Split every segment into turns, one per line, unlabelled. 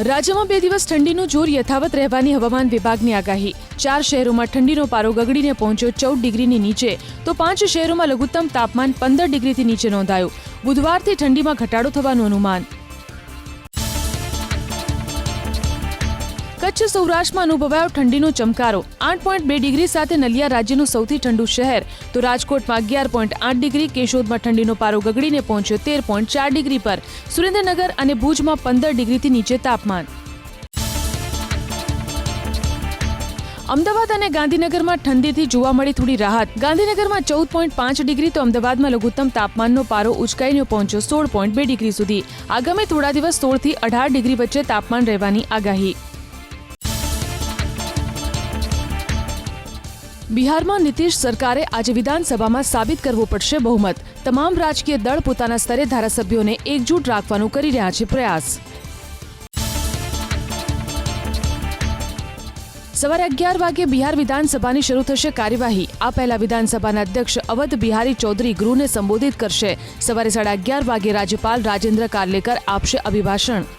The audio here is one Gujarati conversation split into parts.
રાજ્યમાં બે દિવસ ઠંડીનું જોર યથાવત રહેવાની હવામાન વિભાગની આગાહી. ચાર શહેરોમાં ઠંડીનો પારો ગગડીને પહોંચ્યો ચૌદ ડિગ્રીની નીચે. તો પાંચ શહેરોમાં લઘુત્તમ તાપમાન પંદર ડિગ્રીથી નીચે નોંધાયું. બુધવારથી ઠંડીમાં ઘટાડો થવાનું અનુમાન. કચ્છ સૌરાષ્ટ્રમાં અનુભવાયો ઠંડીનો ચમકારો. આઠ પોઈન્ટ બે ડિગ્રી સાથે નલિયા રાજ્યનું સૌથી ઠંડુ શહેર. તો રાજકોટમાં અગિયાર પોઈન્ટ આઠ ડિગ્રી, કેશોદમાં ઠંડીનો પારો ગગડીને પહોંચ્યો તેર પોઈન્ટ ચાર ડિગ્રી પર. સુરેન્દ્રનગર અને ભુજમાં પંદર ડિગ્રીથી નીચે તાપમાન. અમદાવાદ અને ગાંધીનગરમાં ઠંડીથી જોવા મળી થોડી રાહત. ગાંધીનગરમાં ચૌદ પોઈન્ટ પાંચ ડિગ્રી તો અમદાવાદમાં લઘુત્તમ તાપમાનનો પારો ઉચકાઈને પહોંચ્યો સોળ પોઈન્ટ બે ડિગ્રી સુધી. આગામી થોડા દિવસ સોળથી અઢાર ડિગ્રી વચ્ચે તાપમાન રહેવાની આગાહી. બિહારમાં નીતિશ સરકારે આજે વિધાનસભામાં સાબિત કરવું પડશે બહુમત. તમામ રાજકીય દળ પોતાના સ્તરે ધારાસભ્યોને એકજૂટ રાખવાનું કરી રહ્યા છે પ્રયાસ. સવારે અગિયાર વાગે બિહાર વિધાનસભાની શરૂ થશે કાર્યવાહી. આ પહેલા વિધાનસભાના અધ્યક્ષ અવધ બિહારી ચૌધરી ગૃહને સંબોધિત કરશે. સવારે સાડા અગિયાર વાગે રાજ્યપાલ રાજેન્દ્ર કાર્લેકર આપશે અભિભાષણ.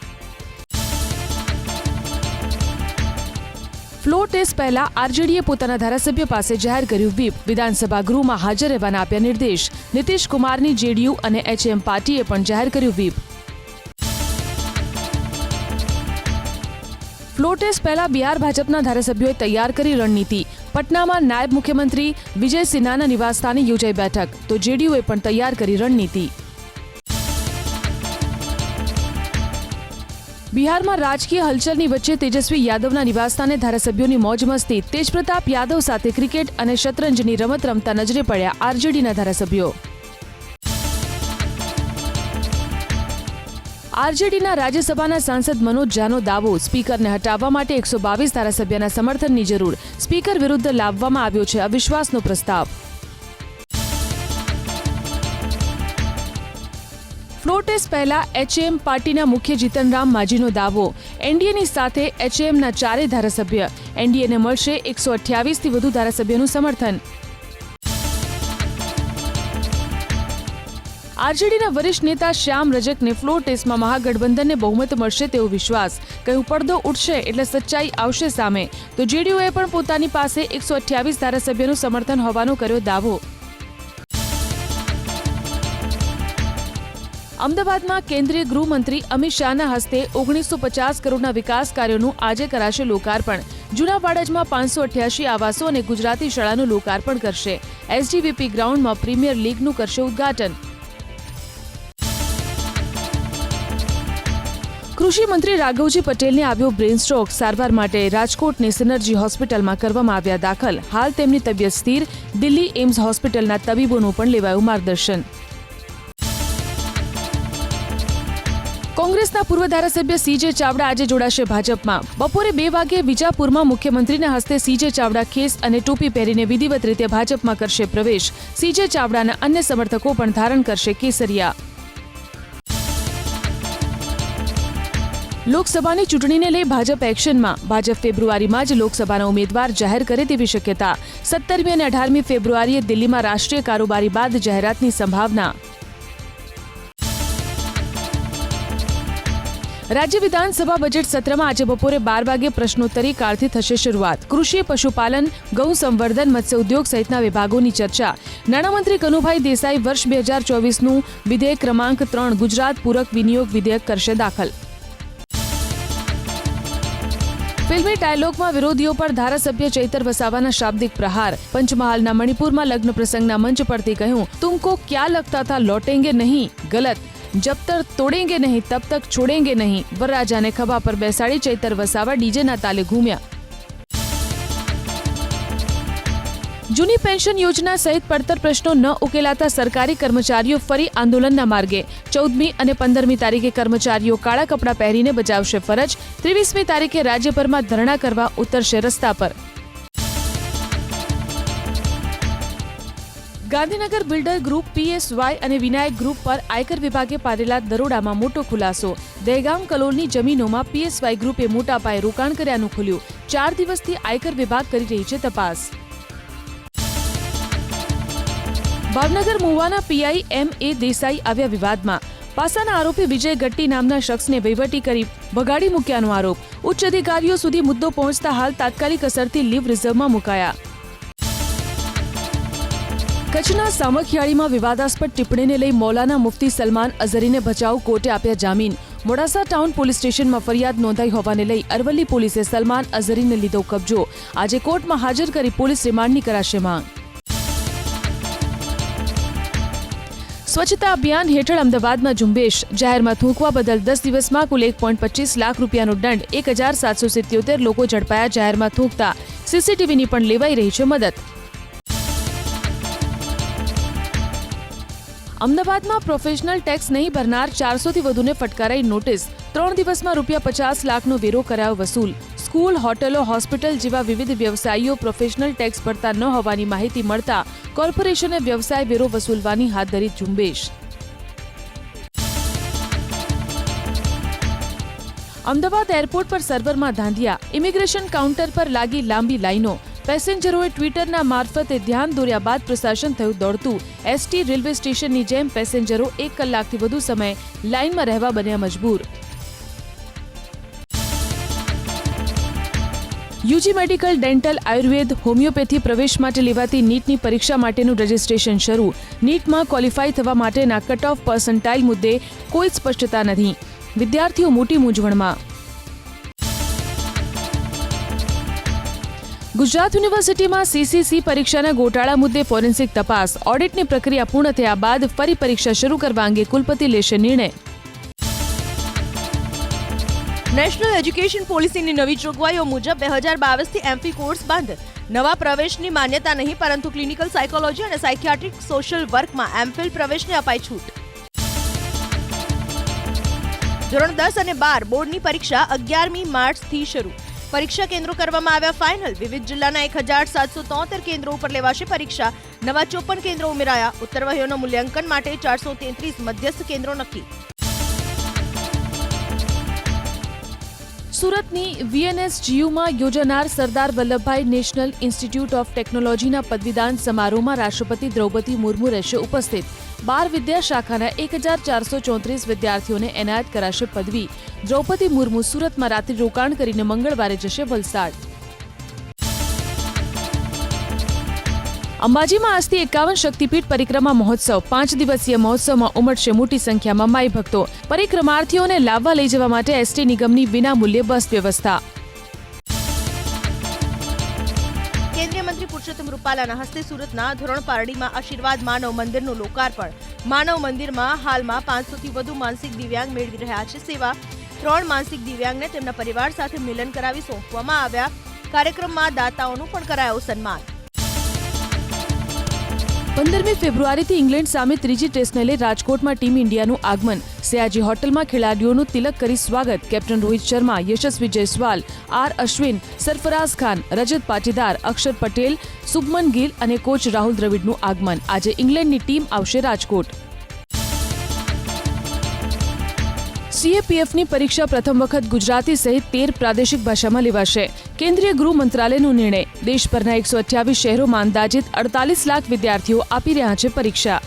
ફ્લોર ટેસ્ટ પહેલા આરજેડીએ પોતાના ધારાસભ્ય પાસે જાહેર કર્યું. વ્હીપ વિધાનસભા ગૃહમાં હાજર રહેવાના આપ્યા નિર્દેશ. નીતિશ કુમારની જેડીયુ અને એચએમ પાર્ટીએ પણ જાહેર કર્યું વ્હીપ ફ્લોર ટેસ્ટ પહેલા બિહાર ભાજપના ધારાસભ્યોએ તૈયાર કરી રણનીતિ. પટનામાં નાયબ મુખ્યમંત્રી વિજય સિન્હાના નિવાસસ્થાને યોજાઈ બેઠક. તો જેડીયુએ પણ તૈયાર કરી રણનીતિ. બિહારમાં રાજકીય હલચલની વચ્ચે તેજસ્વી યાદવના નિવાસસ્થાને ધારાસભ્યોની મોજ મસ્તી. તેજપ્રતાપ યાદવ સાથે ક્રિકેટ અને શતરંજની રમત રમતા નજરે પડ્યા આરજેડીના ધારાસભ્યો. આરજેડીના રાજ્યસભાના સાંસદ મનોજ ઝાનો દાવો સ્પીકરને હટાવવા માટે એકસો બાવીસ ધારાસભ્યના સમર્થનની જરૂર. સ્પીકર વિરુદ્ધ લાવવામાં આવ્યો છે અવિશ્વાસનો પ્રસ્તાવ. ટેસ્ટ પહેલા એચએમ પાર્ટીના મુખ્ય જીતનરામ માજીનો દાવો. એનડીએની સાથે એચએમના ચારેય ધારાસભ્ય. એનડીએને મળશે એકસો અઠ્યાવીસથી વધુ ધારાસભ્યનું સમર્થન. આરજેડીના વરિષ્ઠ નેતા શ્યામ રજકને ફ્લોર ટેસ્ટમાં મહાગઠબંધનને બહુમત મળશે તેવો વિશ્વાસ. કહ્યું, પડદો ઉઠશે એટલે સચ્ચાઈ આવશે સામે. તો જેડીયુએ પણ પોતાની પાસે એકસો અઠ્યાવીસ ધારાસભ્યનું સમર્થન હોવાનો કર્યો દાવો. અમદાવાદમાં કેન્દ્રીય ગૃહમંત્રી અમિત શાહના હસ્તે ઓગણીસો પચાસ કરોડના વિકાસ કાર્યોનું આજે કરાશે લોકાર્પણ. જૂના વાડજમાં પાંચસો અઠ્યાસી આવાસો અને ગુજરાતી શાળાનું લોકાર્પણ કરશે. એસડીવીપી ગ્રાઉન્ડમાં પ્રીમિયર લીગનું કરશે ઉદ્ઘાટન. કૃષિ મંત્રી રાઘવજી પટેલને આવ્યો બ્રેન સ્ટ્રોક, સારવાર માટે રાજકોટની સિનર્જી હોસ્પિટલમાં કરવામાં આવ્યા દાખલ. હાલ તેમની તબિયત સ્થિર. દિલ્હી એમ્સ હોસ્પિટલના તબીબોનું પણ લેવાયું માર્ગદર્શન. કોંગ્રેસના પૂર્વ ધારાસભ્ય સીજે ચાવડા આજે જોડાશે ભાજપમાં. બપોરે બે વાગે વિજાપુરમાં મુખ્યમંત્રીના હસ્તે સીજે ચાવડા ખેસ અને ટોપી પહેરીને વિધિવત રીતે ભાજપમાં કરશે પ્રવેશ. સીજે ચાવડાના અન્ય સમર્થકો પણ ધારણ કરશે કેસરિયા. લોકસભાની ચૂંટણીને લઈ ભાજપ એક્શનમાં. ભાજપ ફેબ્રુઆરીમાં જ લોકસભાના ઉમેદવાર જાહેર કરે તેવી શક્યતા. સત્તરમી અને અઢારમી ફેબ્રુઆરીએ દિલ્હીમાં રાષ્ટ્રીય કારોબારી બાદ જાહેરાતની સંભાવના. રાજ્ય વિધાનસભા બજેટ સત્રમાં આજે બપોરે બાર વાગે પ્રશ્નોત્તરી કાળથી થશે શરૂઆત. કૃષિ, પશુપાલન ગૌ સંવર્ધન, મત્સ્ય ઉદ્યોગ સહિતના વિભાગોની ચર્ચા. નાણામંત્રી કનુભાઈ દેસાઈ વર્ષ બે હજાર ચોવીસનું વિધેયક ક્રમાંક ત્રણ ગુજરાત પૂરક વિનિયોગ વિધેયક કરશે દાખલ. ફિલ્મી ડાયલોગમાં વિરોધીઓ પર ધારાસભ્ય ચૈતર વસાવાના શાબ્દિક પ્રહાર. પંચમહાલના મણિપુરમાં લગ્ન પ્રસંગના મંચ પરથી કહ્યું, તુમકો ક્યાં લગતા થા? લોટેંગે નહીં. ગલત. જબ તક તોડેંગે નહીં તબ તક છોડેંગે નહીં વરરાજાને ખભા પર બેસાડી ચૈતર વસાવા ડીજેના તાલે ઘૂમ્યા જૂની પેન્શન યોજના સહિત પડતર પ્રશ્નો ન ઉકેલાતા સરકારી કર્મચારીઓ ફરી આંદોલનના માર્ગે ચૌદમી અને પંદરમી તારીખે કર્મચારીઓ કાળા કપડાં પહેરીને બજાવશે ફરજ। ત્રેવીસમી તારીખે રાજ્યભરમાં ધરણા કરવા ઉતરશે રસ્તા પર। ગાંધીનગર બિલ્ડર ગ્રુપ પીએસવાય અને વિનાયક ગ્રુપ પર આયકર વિભાગે પાડેલા દરોડામાં મોટો ખુલાસો. દહેગામ કલોલની જમીનોમાં પીએસવાય ગ્રુપે મોટા પાયે રોકાણ કર્યાનું ખુલ્યું. ચાર દિવસથી આયકર વિભાગ કરી રહી છે તપાસ. ભાવનગર મુવાના પીઆઈ એમ એ દેસાઈ આવ્યા વિવાદમાં. પાસાના આરોપી વિજય ગટ્ટી નામના શખ્સને વહીવટી કરી ભગાડી મૂક્યાનો આરોપ. ઉચ્ચ અધિકારીઓ સુધી મુદ્દો પહોંચતા હાલ તાત્કાલિક અસરથી લીવ રિઝર્વમાં મુકાયા. કચ્છના સામખિયાળીમાં વિવાદાસ્પદ ટિપ્પણીને લઈ મૌલાના મુફતી સલમાન અઝરીને બચાવ કોર્ટે આપ્યા જામીન. મોડાસા ટાઉન પોલીસ સ્ટેશનમાં ફરિયાદ નોંધાઈ હોવાને લઈ અરવલ્લી પોલીસે સલમાન અઝરીને લીધો કબજો. આજે કોર્ટમાં હાજર કરી પોલીસ રિમાન્ડની કરાશે માંગ. સ્વચ્છતા અભિયાન હેઠળ અમદાવાદમાં ઝુંબેશ જાહેરમાં થૂંકવા બદલ દસ દિવસમાં કુલ એક પોઈન્ટ પચીસ લાખ રૂપિયાનો દંડ, એક હજાર સાતસો સિત્યોતેર લોકો ઝડપાયા જાહેરમાં થૂંકતા. સીસીટીવીની પણ લેવાઈ રહી છે મદદ. અમદાવાદમાં પ્રોફેશનલ ટેક્સ નહીં ભરનાર ચારસોથી વધુને ફટકારાઈ નોટિસ ત્રણ દિવસમાં રૂપિયા પચાસ લાખનો વેરો કરાયો વસૂલ. સ્કૂલ, હોટલો, હોસ્પિટલ જેવા વિવિધ વ્યવસાયીઓ પ્રોફેશનલ ટેક્સ ભરતા ન હોવાની માહિતી મળતા કોર્પોરેશને વ્યવસાય વેરો વસૂલવાની હાથ ધરી ઝુંબેશ. અમદાવાદ એરપોર્ટ પર સર્વરમાં ધાંધિયા. ઇમિગ્રેશન કાઉન્ટર પર લાગી લાંબી લાઈનો. પેસેન્જરોએ ટ્વિટરના મારફતે ધ્યાન દોર્યા બાદ પ્રશાસન થયું દોડતું. એસટી રેલવે સ્ટેશનની જેમ પેસેન્જરો એક કલાકથી વધુ સમય લાઇનમાં રહેવા બન્યા મજબૂર. UG medical, dental, Ayurveda, homeopathy પ્રવેશ માટે લેવાતી નીટની પરીક્ષા માટેનું રજિસ્ટ્રેશન શરૂ. નીટમાં ક્વોલિફાય થવા માટેના કટ ઓફ પર્સન્ટાઇલ મુદ્દે કોઈ સ્પષ્ટતા નથી. વિદ્યાર્થીઓ મોટી મૂંઝવણમાં. ગુજરાત યુનિવર્સિટીમાં સીસીસી પરીક્ષાના ગોટાળા મુદ્દે ફોરેન્સિક તપાસ. ઓડિટની પ્રક્રિયા પૂર્ણ થયા બાદ ફરી પરીક્ષા શરૂ કરવા અંગે કુલપતિ લેશે નિર્ણય.
નેશનલ એજ્યુકેશન પોલિસીની નવી જોગવાઈઓ મુજબ બે હજાર બાવીસથી એમફી કોર્સ બંધ. નવા પ્રવેશની માન્યતા નહીં, પરંતુ ક્લિનિકલ સાયકોલોજી અને સાયકિયાટ્રિક સોશિયલ વર્કમાં એમફિલ પ્રવેશને અપાઈ છૂટ. ધોરણ દસ અને બાર બોર્ડની પરીક્ષા અગિયારમી માર્ચથી શરૂ. પરીક્ષા કેન્દ્રો કરવામાં આવ્યા ફાઇનલ વિવિધ જિલ્લાના એક હજાર સાતસો તોતેર કેન્દ્રો ઉપર લેવાશે પરીક્ષા. નવા ચોપન કેન્દ્રો ઉમેરાયા. ઉત્તરવહીઓના મૂલ્યાંકન માટે ચારસો તેત્રીસ મધ્યસ્થ કેન્દ્રો નક્કી.
સુરતની વીએનએસજીયુમાં યોજાનાર Sardar Vallabhbhai national institute of ટેકનોલોજીના પદવીદાન સમારોહમાં રાષ્ટ્રપતિ દ્રૌપદી મુર્મુ રહેશે ઉપસ્થિત. બાર વિદ્યાશાખાના એક હજાર ચારસો ચોત્રીસ વિદ્યાર્થીઓને એનાયત કરાશે પદવી. દ્રૌપદી મુર્મુ સુરતમાં રાત્રિ રોકાણ કરીને મંગળવારે જશે વલસાડ. અંબાજીમાં આજથી એકાવન શક્તિપીઠ પરિક્રમા મહોત્સવ. પાંચ દિવસીય મહોત્સવમાં ઉમટશે મોટી સંખ્યામાં માઈ ભક્તો. પરિક્રમાર્થીઓને લાવવા લઈ જવા માટે એસટી નિગમની વિનામૂલ્યે બસ વ્યવસ્થા.
રૂપાલાના હસ્તે સુરતના ધોરણ પારડીમાં આશીર્વાદ માનવ મંદિરનું લોકાર્પણ. માનવ મંદિરમાં હાલમાં પાંચસોથી વધુ માનસિક દિવ્યાંગ મેળવી રહ્યા છે સેવા. ત્રણ માનસિક દિવ્યાંગને તેમના પરિવાર સાથે મિલન કરાવી સોંપવામાં આવ્યા. કાર્યક્રમમાં દાતાઓનું પણ કરાયું સન્માન.
પંદરમી ફેબ્રુઆરીથી ઇંગ્લેન્ડ સામે ત્રીજી ટેસ્ટને લઈ રાજકોટમાં ટીમ ઇન્ડિયાનું આગમન. સયાજી હોટલમાં ખેલાડીઓનું તિલક કરી સ્વાગત. કેપ્ટન રોહિત શર્મા, યશસ્વી જયસ્વાલ, આર અશ્વિન, સરફરાઝ ખાન, રજત પાટીદાર, અક્ષર પટેલ, શુભમન ગિલ અને કોચ રાહુલ દ્રવિડનું આગમન. આજે ઇંગ્લેન્ડની ટીમ આવશે રાજકોટ. સીએપીએફની પરીક્ષા પ્રથમ વખત ગુજરાતી સહિત તેર પ્રાદેશિક ભાષામાં લેવાશે. કેન્દ્રીય ગૃહ મંત્રાલયનો નિર્ણય. દેશભરના એકસો અઠ્યાવીસ શહેરોમાં અંદાજિત અડતાલીસ લાખ વિદ્યાર્થીઓ આપી રહ્યા છે પરીક્ષા.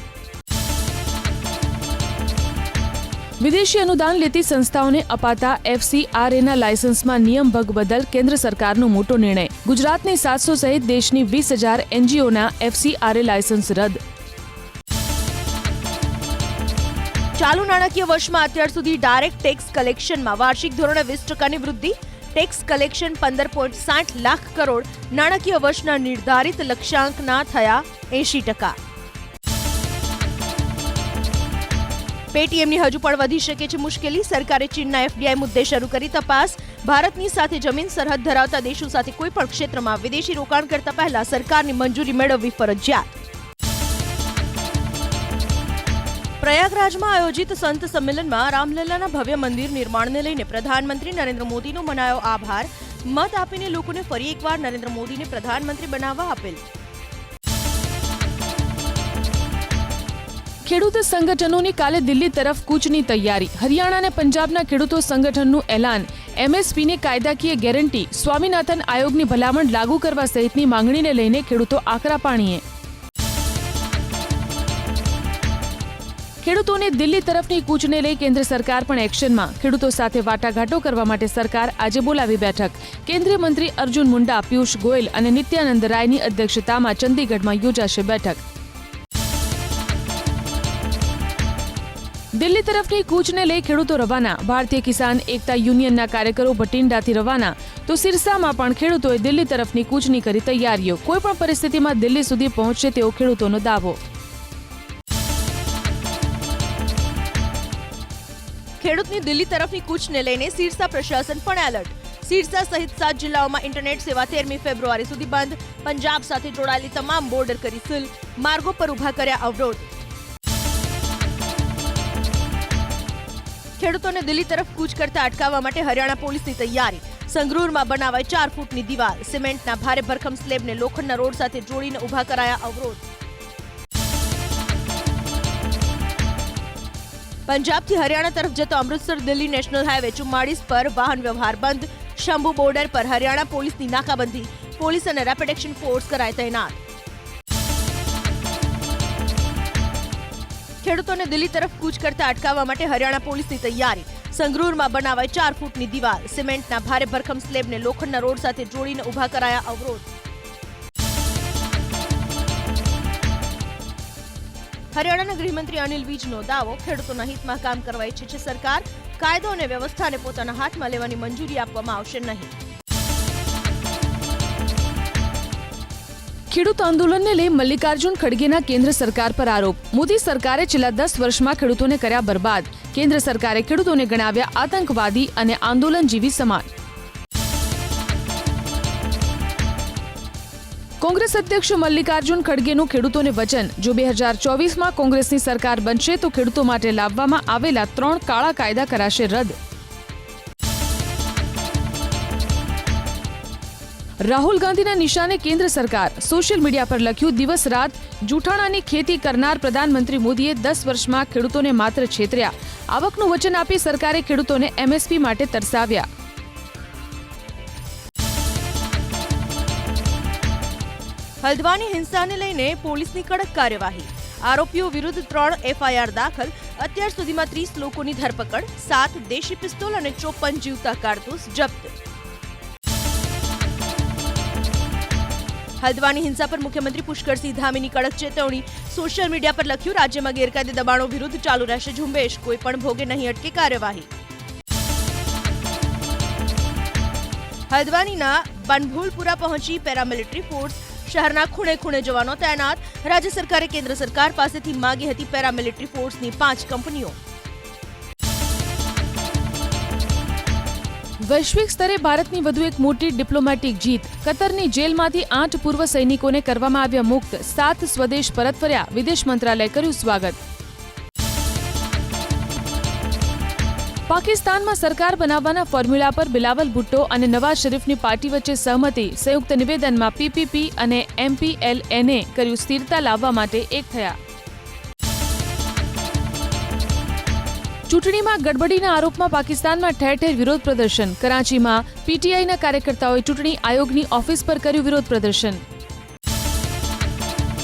વિદેશી અનુદાન લેતી સંસ્થાઓને અપાતા એફસીઆરએના લાયસન્સમાં નિયમ ભંગ બદલ કેન્દ્ર સરકારનો મોટો નિર્ણય. ગુજરાતની સાતસો સહિત દેશની વીસ હજાર એનજીઓના એફસીઆરએ લાયસન્સ રદ.
ચાલુ નાણાકીય વર્ષમાં અત્યાર સુધી ડાયરેક્ટ ટેક્સ કલેક્શનમાં વાર્ષિક ધોરણે વીસ ટકાની વૃદ્ધિ, ટેક્સ કલેક્શન પંદર પોઈન્ટ સાઠ લાખ કરોડ, નાણાકીય વર્ષના નિર્ધારિત લક્ષ્યાંકના થયા એંશી ટકા. પેટીએમની હજુ પણ વધી શકે છે મુશ્કેલી, સરકારે ચીનના એફડીઆઈ મુદ્દે શરૂ કરી તપાસ. ભારતની સાથે જમીન સરહદ ધરાવતા દેશો સાથે કોઈ પણ ક્ષેત્રમાં વિદેશી રોકાણ કરતા પહેલા સરકારની મંજૂરી મેળવવી ફરજિયાત. પ્રયાગરાજમાં આયોજિત સંત સંમેલનમાં રામલલ્લાના ભવ્ય મંદિર નિર્માણને લઈને પ્રધાનમંત્રી નરેન્દ્ર મોદીનો મનાયો આભાર. મત આપીને લોકોને ફરી એકવાર નરેન્દ્ર મોદીને પ્રધાનમંત્રી બનાવવા અપીલ.
ખેડૂત સંગઠનોની કાલે દિલ્હી તરફ કૂચની તૈયારી. હરિયાણા અને પંજાબના ખેડૂતો સંગઠનનું એલાન. એમએસપીની કાયદાકીય ગેરંટી. સ્વામીનાથન આયોગની ભલામણ લાગુ કરવા સહિતની માંગણીને લઈને ખેડૂતો આકરા પાણીએ. ખેડૂતોને દિલ્હી તરફની કૂચને લઈ કેન્દ્ર સરકાર પણ એક્શનમાં. ખેડૂતો સાથે વાટાઘાટો કરવા માટે સરકાર આજે બોલાવી બેઠક. કેન્દ્રીય મંત્રી અર્જુન મુંડા, પિયુષ ગોયલ અને નિત્યાનંદ રાયની અધ્યક્ષતામાં ચંદીગઢમાં યોજાશે બેઠક. દિલ્હી તરફની કૂચને લઈ ખેડૂતો રવાના. ભારતીય કિસાન એકતા યુનિયનના કાર્યકરો ભટિંડાથી રવાના. તો સિરસામાં પણ ખેડૂતોએ દિલ્હી તરફની કૂચની કરી તૈયારીઓ. કોઈપણ પરિસ્થિતિમાં દિલ્હી સુધી પહોંચશે તેવો ખેડૂતોનો દાવો.
ખેડૂતની દિલ્હી તરફની કૂચને લઈને સિરસા પ્રશાસન પણ એલર્ટ. સિરસા સહિત સાત જિલ્લાઓમાં ઇન્ટરનેટ સેવા તેરમી ફેબ્રુઆરી સુધી બંધ. પંજાબ સાથે જોડાયેલી તમામ બોર્ડર કરી સીલ. માર્ગો પર ઊભા કર્યા અવરોધ. ખેડૂતોને દિલ્હી તરફ કૂચ કરતા અટકાવવા માટે હરિયાણા પોલીસની તૈયારી. સંગરૂરમાં બનાવાય ચાર ફૂટની દિવાલ. સિમેન્ટના ભારે ભરખમ સ્લેબને લોખંડના રોડ સાથે જોડીને ઊભા કરાયા અવરોધ. પંજાબથી હરિયાણા તરફ જતો અમૃતસર દિલ્હી નેશનલ હાઈવે ચુમ્માળીસ પર વાહન વ્યવહાર બંધ. શંભુ બોર્ડર પર હરિયાણા પોલીસની નાકાબંધી. પોલીસ અને રેપિડ એક્શન ફોર્સ કરાય તૈનાત. ખેડૂતોને દિલ્હી તરફ કૂચ કરતા અટકાવવા માટે હરિયાણા પોલીસની તૈયારી. સંગરૂરમાં બનાવાય ચાર ફૂટની દિવાલ. સિમેન્ટના ભારે ભરખમ સ્લેબને લોખંડના રોડ સાથે જોડીને ઊભા કરાયા અવરોધ. હરિયાણાના ગૃહમંત્રી અનિલ વિજનો દાવો, ખેડૂતોના હિતમાં કામ કરવા ઈચ્છે છે સરકાર, કાયદો અને વ્યવસ્થાને પોતાના હાથમાં લેવાની મંજૂરી આપવામાં આવશે નહીં.
ખેડૂત આંદોલનને લઈ મલ્લિકાર્જુન ખડગેના કેન્દ્ર સરકાર પર આરોપ. મોદી સરકારે છેલ્લા દસ વર્ષમાં ખેડૂતોને કર્યા બરબાદ. કેન્દ્ર સરકારે ખેડૂતોને ગણાવ્યા આતંકવાદી અને આંદોલનજીવી સમાજ કોંગ્રેસ અધ્યક્ષ મલ્લિકાર્જુન ખડગેનું ખેડૂતોને વચન. જો બે હજાર ચોવીસમાં કોંગ્રેસની સરકાર બનશે, તો ખેડૂતો માટે લાવવામાં આવેલા ત્રણ કાળા કાયદા કરાશે રદ. રાહુલ ગાંધીના નિશાને કેન્દ્ર સરકાર. સોશિયલ મીડિયા પર લખ્યું, દિવસ રાત જૂઠાણાની ખેતી કરનાર પ્રધાનમંત્રી મોદીએ દસ વર્ષમાં ખેડૂતોને માત્ર છેતર્યા. આવકનું વચન આપી સરકારે ખેડૂતોને એમએસપી માટે તરસાવ્યા.
હલ્દવાની હિંસાને લઈને પોલીસની કડક કાર્યવાહી. આરોપીઓ વિરુદ્ધ ત્રણ એફઆઈઆર દાખલ, અત્યાર સુધીમાં ત્રીસ લોકોની ધરપકડ, સાત દેશી પિસ્તોલ અને ચોપન જીવતા કારતૂસ જપ્ત. હલ્દવાની હિંસા પર મુખ્યમંત્રી પુષ્કરસિંહ ધામીની કડક ચેતવણી. સોશિયલ મીડિયા પર લખ્યું, રાજ્યમાં ગેરકાયદે દબાણો વિરુદ્ધ ચાલુ રહેશે ઝુંબેશ. કોઈ પણ ભોગે નહીં અટકે કાર્યવાહી. હલ્દવાનીના બનભૂલપુરા પહોંચી પેરામિલિટરી ફોર્સ શહેરના ખૂણે ખૂણે જવાનો તૈનાત રાજ્ય સરકારે કેન્દ્ર સરકાર પાસેથી માગી હતી પેરામિલિટરી ફોર્સની પાંચ કંપનીઓ.
વૈશ્વિક સ્તરે ભારતની વધુ એક મોટી ડિપ્લોમેટિક જીત. કતરની જેલમાંથી આઠ પૂર્વ સૈનિકોને કરવામાં આવ્યા મુક્ત, સાત સ્વદેશ પરત ફર્યા, વિદેશ મંત્રાલય કર્યું સ્વાગત. પાકિસ્તાનમાં સરકાર બનાવવાના ફોર્મ્યુલા પર બિલાવલ ભુટ્ટો અને નવાઝ શરીફની પાર્ટી વચ્ચે સહમતિ, સંયુક્ત નિવેદનમાં પીપીપી અને એમપીએલએનએ કર્યું સ્થિરતા લાવવા માટે એક થયા. ચૂંટણીમાં ગડબડીના આરોપમાં પાકિસ્તાનમાં ઠેર ઠેર વિરોધ પ્રદર્શન. કરાંચીમાં પીટીઆઈના કાર્યકર્તાઓએ ચૂંટણી આયોગની ઓફિસ પર કર્યું વિરોધ પ્રદર્શન.